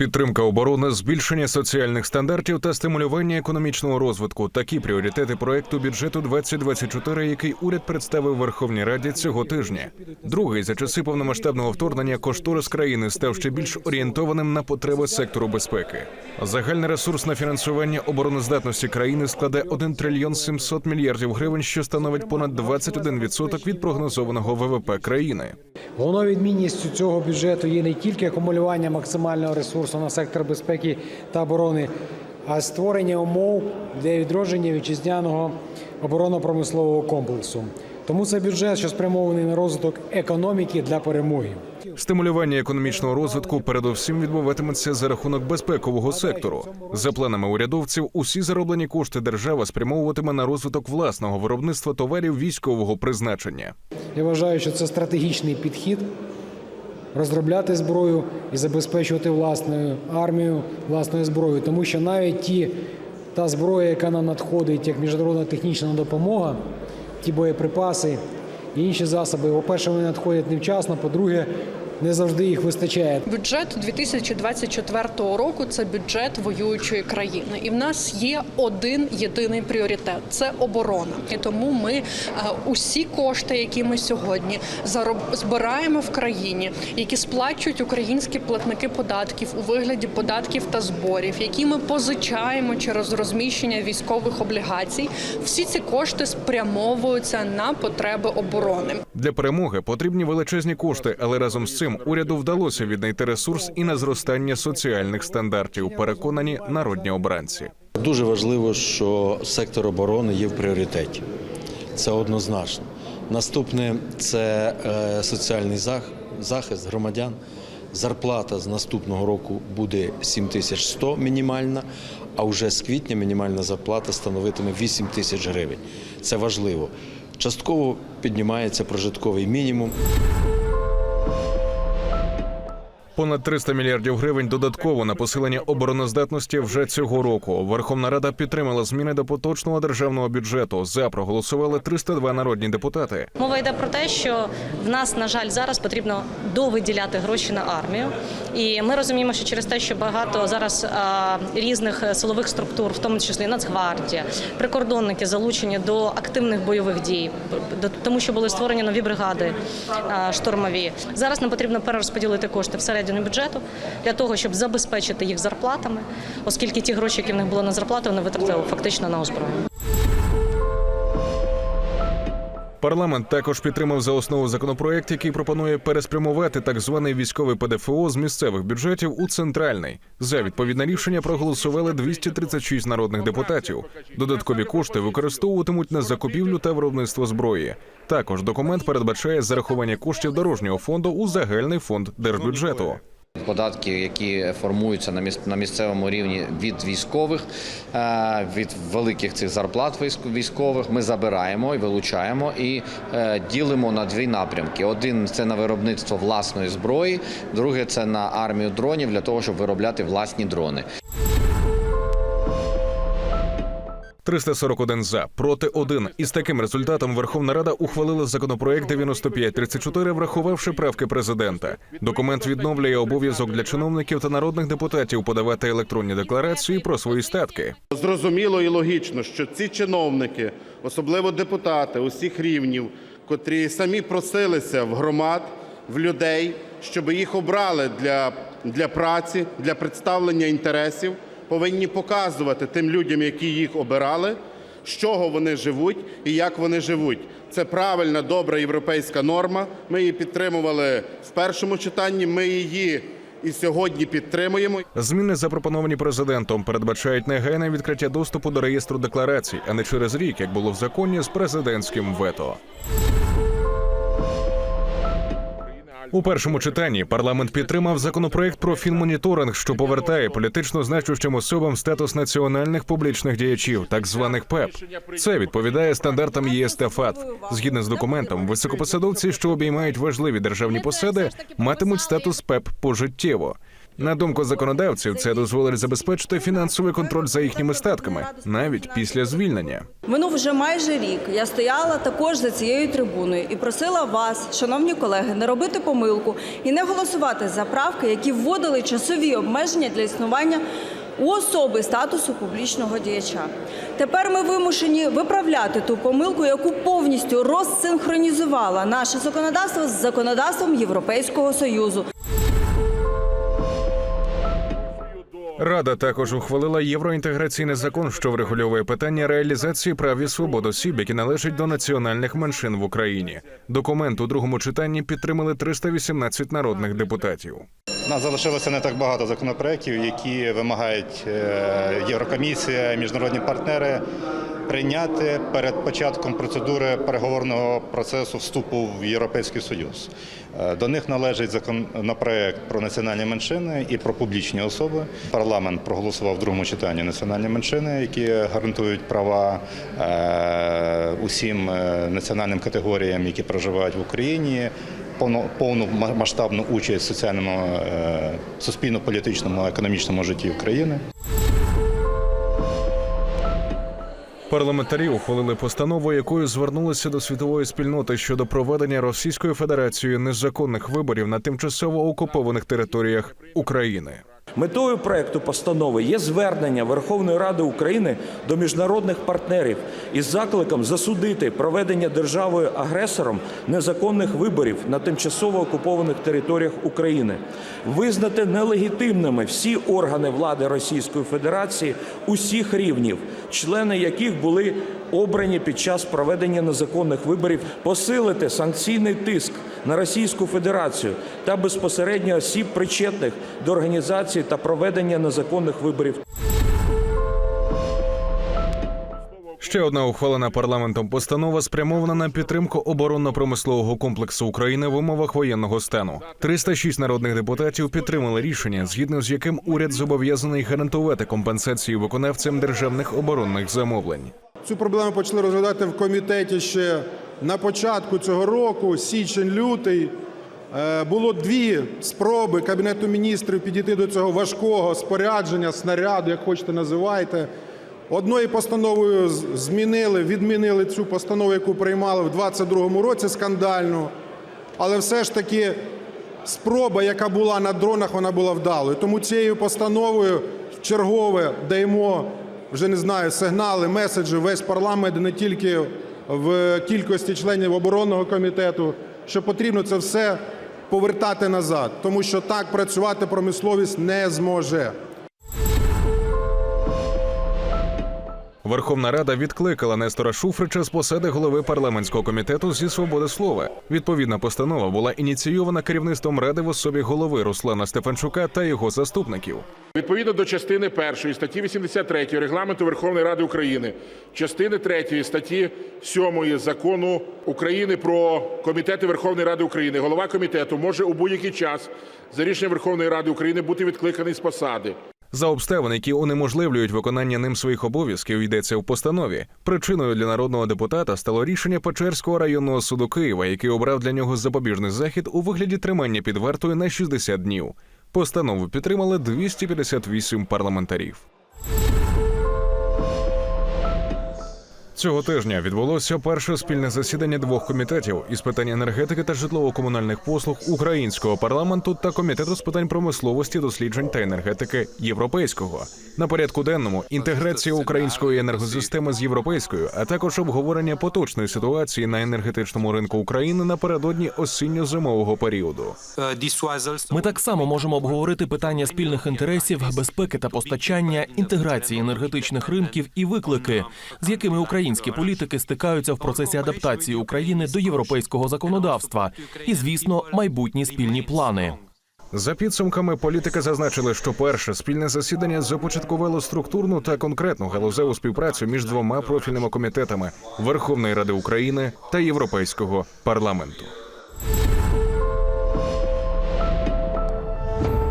Підтримка оборони, збільшення соціальних стандартів та стимулювання економічного розвитку такі пріоритети проекту бюджету 2024, який уряд представив Верховній Раді цього тижня. Другий за часи повномасштабного вторгнення кошторис країни став ще більш орієнтованим на потреби сектору безпеки. Загальний ресурс на фінансування обороноздатності країни складе 1 трильйон 700 мільярдів гривень, що становить понад 21% від прогнозованого ВВП країни. Головною відмінністю цього бюджету є не тільки акумулювання максимального ресурсу на сектор безпеки та оборони, а створення умов для відродження вітчизняного оборонно-промислового комплексу. Тому це бюджет, що спрямований на розвиток економіки для перемоги. Стимулювання економічного розвитку передусім відбуватиметься за рахунок безпекового сектору. За планами урядовців, усі зароблені кошти держава спрямовуватиме на розвиток власного виробництва товарів військового призначення. Я вважаю, що це стратегічний підхід розробляти зброю і забезпечувати власною армію, власною зброєю, тому що навіть ті та зброя, яка нам надходить як міжнародна технічна допомога, ті боєприпаси і інші засоби, по-перше, вони надходять невчасно, по-друге, не завжди їх вистачає. Бюджет 2024 року це бюджет воюючої країни, і в нас є один єдиний пріоритет це оборона. І тому ми е, усі кошти, які ми сьогодні зароб... збираємо в країні, які сплачують українські платники податків у вигляді податків та зборів, які ми позичаємо через розміщення військових облігацій. Всі ці кошти спрямовуються на потреби оборони. Для перемоги потрібні величезні кошти, але разом з цим уряду вдалося віднайти ресурс і на зростання соціальних стандартів. Переконані народні обранці. Дуже важливо, що сектор оборони є в пріоритеті. Це однозначно. Наступне це е, соціальний захист громадян. Зарплата з наступного року буде 7100 мінімальна, а вже з квітня мінімальна зарплата становитиме 8 тисяч гривень. Це важливо. Частково піднімається прожитковий мінімум. Понад 300 мільярдів гривень додатково на посилення обороноздатності вже цього року. Верховна Рада підтримала зміни до поточного державного бюджету. За проголосували 302 народні депутати. Мова йде про те, що в нас, на жаль, зараз потрібно довиділяти гроші на армію. І ми розуміємо, що через те, що багато зараз а, різних силових структур, в тому числі Нацгвардія, прикордонники залучені до активних бойових дій, до тому, що були створені нові бригади а, штурмові. Зараз нам потрібно перерозподілити кошти всередину бюджету для того, щоб забезпечити їх зарплатами, оскільки ті гроші, які в них були на зарплату, вони витратили фактично на озброєння. Парламент також підтримав за основу законопроект, який пропонує переспрямувати так званий військовий ПДФО з місцевих бюджетів у центральний. За відповідне рішення проголосували 236 народних депутатів. Додаткові кошти використовуватимуть на закупівлю та виробництво зброї. Також документ передбачає зарахування коштів дорожнього фонду у загальний фонд держбюджету. Податки, які формуються на міс- на місцевому рівні від військових, е, від великих цих зарплат військових, ми забираємо і вилучаємо і е, ділимо на дві напрямки: один це на виробництво власної зброї, друге це на армію дронів для того, щоб виробляти власні дрони. 341 за, проти 1. Із таким результатом Верховна Рада ухвалила законопроект 9534, врахувавши правки президента. Документ відновлює обов'язок для чиновників та народних депутатів подавати електронні декларації про свої статки. Зрозуміло і логічно, що ці чиновники, особливо депутати усіх рівнів, котрі самі просилися в громад, в людей, щоб їх обрали для, для праці, для представлення інтересів, повинні показувати тим людям, які їх обирали, з чого вони живуть і як вони живуть. Це правильна, добра європейська норма. Ми її підтримували в першому читанні. Ми її і сьогодні підтримуємо. Зміни, запропоновані президентом, передбачають негайне відкриття доступу до реєстру декларацій, а не через рік, як було в законі з президентським вето. У першому читанні парламент підтримав законопроект про фінмоніторинг, що повертає політично значущим особам статус національних публічних діячів, так званих ПЕП. Це відповідає стандартам ЄС та ФАТФ. Згідно з документом, високопосадовці, що обіймають важливі державні посади, матимуть статус ПЕП пожиттєво. На думку законодавців, це дозволить забезпечити фінансовий контроль за їхніми статками навіть після звільнення. Минув вже майже рік. Я стояла також за цією трибуною і просила вас, шановні колеги, не робити помилку і не голосувати за правки, які вводили часові обмеження для існування у особи статусу публічного діяча. Тепер ми вимушені виправляти ту помилку, яку повністю розсинхронізувала наше законодавство з законодавством Європейського союзу. Рада також ухвалила євроінтеграційний закон, що врегульовує питання реалізації прав і свобод осіб, які належать до національних меншин в Україні. Документ у другому читанні підтримали 318 народних депутатів. Нас залишилося не так багато законопроєктів, які вимагають е, Єврокомісія, міжнародні партнери прийняти перед початком процедури переговорного процесу вступу в Європейський Союз. Е, До них належить законопроект про національні меншини і про публічні особи. Парламент проголосував в другому читанні національні меншини, які гарантують права е, усім національним категоріям, які проживають в Україні повну, повну ма- масштабну участь в соціальному, е, суспільно-політичному, економічному житті України. Парламентарі ухвалили постанову, якою звернулися до світової спільноти щодо проведення Російською Федерацією незаконних виборів на тимчасово окупованих територіях України. Метою проекту постанови є звернення Верховної Ради України до міжнародних партнерів із закликом засудити проведення державою агресором незаконних виборів на тимчасово окупованих територіях України, визнати нелегітимними всі органи влади Російської Федерації усіх рівнів, члени яких були обрані під час проведення незаконних виборів, посилити санкційний тиск на Російську Федерацію та безпосередньо осіб, причетних до організації та проведення незаконних виборів. Ще одна ухвалена парламентом постанова спрямована на підтримку оборонно-промислового комплексу України в умовах воєнного стану. 306 народних депутатів підтримали рішення, згідно з яким уряд зобов'язаний гарантувати компенсації виконавцям державних оборонних замовлень. Цю проблему почали розглядати в комітеті ще на початку цього року, січень-лютий. Е, Було дві спроби Кабінету міністрів підійти до цього важкого спорядження, снаряду, як хочете називайте. Одною постановою змінили, відмінили цю постанову, яку приймали в 2022 році скандальну. Але все ж таки спроба, яка була на дронах, вона була вдалою. Тому цією постановою в чергове даємо вже не знаю сигнали, меседжі весь парламент, не тільки в кількості членів оборонного комітету, що потрібно це все повертати назад, тому що так працювати промисловість не зможе. Верховна Рада відкликала Нестора Шуфрича з посади голови парламентського комітету зі свободи слова. Відповідна постанова була ініційована керівництвом ради в особі голови Руслана Стефанчука та його заступників. Відповідно до частини 1 статті 83 Регламенту Верховної Ради України, частини 3 статті 7 Закону України про комітети Верховної Ради України, голова комітету може у будь-який час за рішенням Верховної Ради України бути відкликаний з посади. За обставин, які унеможливлюють виконання ним своїх обов'язків, йдеться в постанові. Причиною для народного депутата стало рішення Печерського районного суду Києва, який обрав для нього запобіжний захід у вигляді тримання під вартою на 60 днів. Постанову підтримали 258 парламентарів. Цього тижня відбулося перше спільне засідання двох комітетів із питань енергетики та житлово-комунальних послуг українського парламенту та комітету з питань промисловості, досліджень та енергетики європейського. На порядку денному інтеграція української енергосистеми з європейською, а також обговорення поточної ситуації на енергетичному ринку України напередодні осінньо-зимового періоду. Ми так само можемо обговорити питання спільних інтересів, безпеки та постачання, інтеграції енергетичних ринків і виклики, з якими українські політики стикаються в процесі адаптації України до європейського законодавства, і звісно, майбутні спільні плани. За підсумками політики зазначили, що перше спільне засідання започаткувало структурну та конкретну галузеву співпрацю між двома профільними комітетами Верховної Ради України та Європейського парламенту.